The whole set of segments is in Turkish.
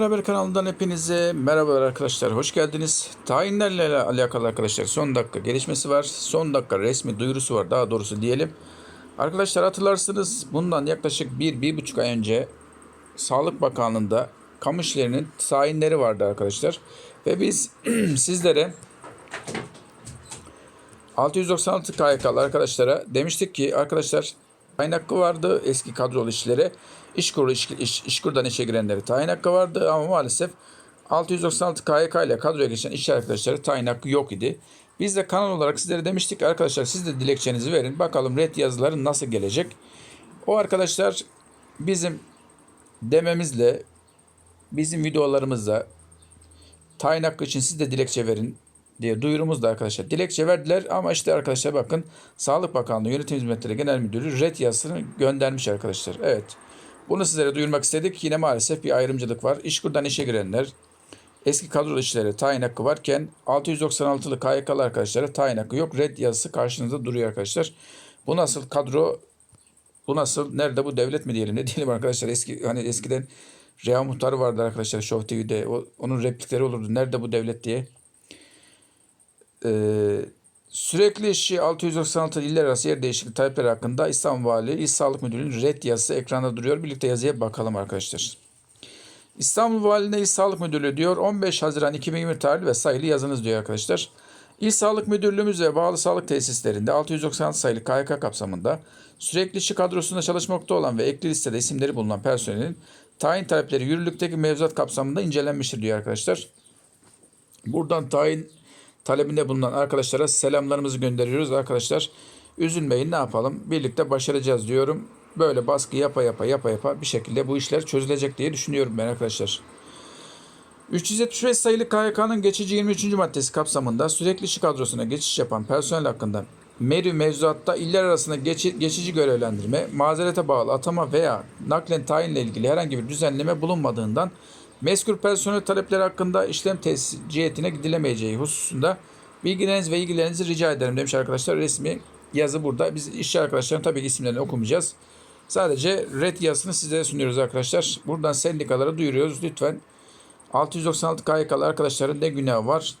Haber kanalından hepinize merhabalar arkadaşlar. Hoş geldiniz. Tayinlerle alakalı arkadaşlar son dakika gelişmesi var. Son dakika resmi duyurusu var daha doğrusu diyelim. Arkadaşlar hatırlarsınız bundan yaklaşık 1-1,5 ay önce Sağlık Bakanlığı'nda kamu tayinleri vardı arkadaşlar. Ve biz sizlere 696 KYK'lı arkadaşlara demiştik ki arkadaşlar tayin hakkı vardı eski kadrolu işlere. İşkur, iş, iş, işkurdan işe girenlere tayin hakkı vardı ama maalesef 696 KYK ile kadroya geçen işçi arkadaşları tayin hakkı yok idi. Biz de kanal olarak sizlere demiştik arkadaşlar siz de dilekçenizi verin. Bakalım red yazıları nasıl gelecek. O arkadaşlar bizim dememizle bizim videolarımızda tayin hakkı için siz de dilekçe verin diye duyurumuz da arkadaşlar. Dilekçe verdiler ama işte arkadaşlar bakın Sağlık Bakanlığı Yönetim Hizmetleri Genel Müdürü red yazısını göndermiş arkadaşlar. Evet. Bunu sizlere duyurmak istedik. Yine maalesef bir ayrımcılık var. İşkurdan işe girenler eski kadrolu işlere tayin hakkı varken 696'lı KYK'lı arkadaşlara tayin hakkı yok. Red yazısı karşınızda duruyor arkadaşlar. Bu nasıl kadro bu nasıl nerede bu devlet mi diyelim ne diyelim arkadaşlar eski hani eskiden Reha Muhtarı vardı arkadaşlar Show TV'de o, onun replikleri olurdu nerede bu devlet diye. Ee, sürekli işi 696 iller arası yer değişikliği talepleri hakkında İstanbul Valiliği İl Sağlık Müdürlüğü'nün red yazısı ekranda duruyor. Birlikte yazıya bakalım arkadaşlar. İstanbul Valiliğine İl Sağlık Müdürlüğü diyor 15 Haziran 2020 tarihli ve sayılı yazınız diyor arkadaşlar. İl Sağlık Müdürlüğümüz ve bağlı sağlık tesislerinde 696 sayılı KYK kapsamında sürekli işçi kadrosunda çalışmakta olan ve ekli listede isimleri bulunan personelin tayin talepleri yürürlükteki mevzuat kapsamında incelenmiştir diyor arkadaşlar. Buradan tayin talebinde bulunan arkadaşlara selamlarımızı gönderiyoruz arkadaşlar. Üzülmeyin ne yapalım birlikte başaracağız diyorum. Böyle baskı yapa yapa yapa yapa bir şekilde bu işler çözülecek diye düşünüyorum ben arkadaşlar. 375 sayılı KYK'nın geçici 23. maddesi kapsamında sürekli işçi kadrosuna geçiş yapan personel hakkında meri mevzuatta iller arasında geçi, geçici görevlendirme, mazerete bağlı atama veya naklen tayinle ilgili herhangi bir düzenleme bulunmadığından mezkur personel talepleri hakkında işlem tesis cihetine gidilemeyeceği hususunda bilgileriniz ve ilgilerinizi rica ederim demiş arkadaşlar. Resmi yazı burada. Biz işçi arkadaşların tabii ki isimlerini okumayacağız. Sadece red yazısını sizlere sunuyoruz arkadaşlar. Buradan sendikalara duyuruyoruz. Lütfen 696 KYK'lı arkadaşların ne günahı var?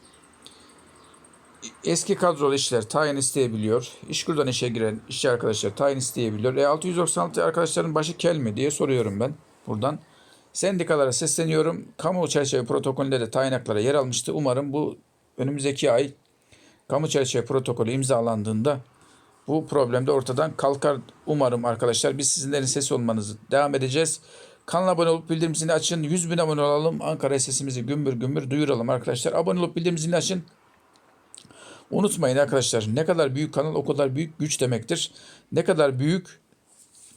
Eski kadrolu işler tayin isteyebiliyor. İşkurdan işe giren işçi arkadaşlar tayin isteyebiliyor. E 696 arkadaşların başı kel mi diye soruyorum ben buradan. Sendikalara sesleniyorum. Kamu çerçeve protokolünde de tayin hakları yer almıştı. Umarım bu önümüzdeki ay kamu çerçeve protokolü imzalandığında bu problem de ortadan kalkar. Umarım arkadaşlar biz sizinlerin sesi olmanızı devam edeceğiz. Kanala abone olup bildirim zilini açın. 100 bin abone olalım. Ankara sesimizi gümbür gümbür duyuralım arkadaşlar. Abone olup bildirim zilini açın. Unutmayın arkadaşlar ne kadar büyük kanal o kadar büyük güç demektir. Ne kadar büyük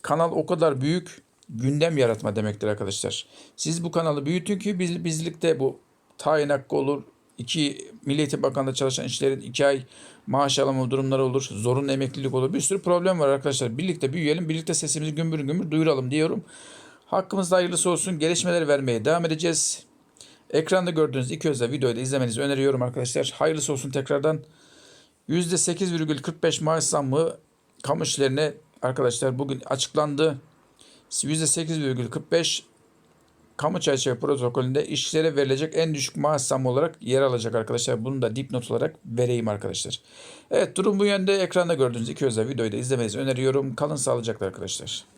kanal o kadar büyük gündem yaratma demektir arkadaşlar. Siz bu kanalı büyütün ki biz, bizlikte bu tayin hakkı olur. İki Milli Eğitim Bakanlığı'nda çalışan işlerin iki ay maaş alama durumları olur. Zorunlu emeklilik olur. Bir sürü problem var arkadaşlar. Birlikte büyüyelim. Birlikte sesimizi gümbür gümbür duyuralım diyorum. Hakkımızda hayırlısı olsun. Gelişmeleri vermeye devam edeceğiz. Ekranda gördüğünüz iki özel videoyu da izlemenizi öneriyorum arkadaşlar. Hayırlısı olsun tekrardan. %8,45 maaş zammı kamu işlerine arkadaşlar bugün açıklandı. %8,45 kamu çerçeve protokolünde işçilere verilecek en düşük maaş zammı olarak yer alacak arkadaşlar. Bunu da dipnot olarak vereyim arkadaşlar. Evet durum bu yönde. Ekranda gördüğünüz iki özel videoyu da izlemenizi öneriyorum. Kalın sağlıcakla arkadaşlar.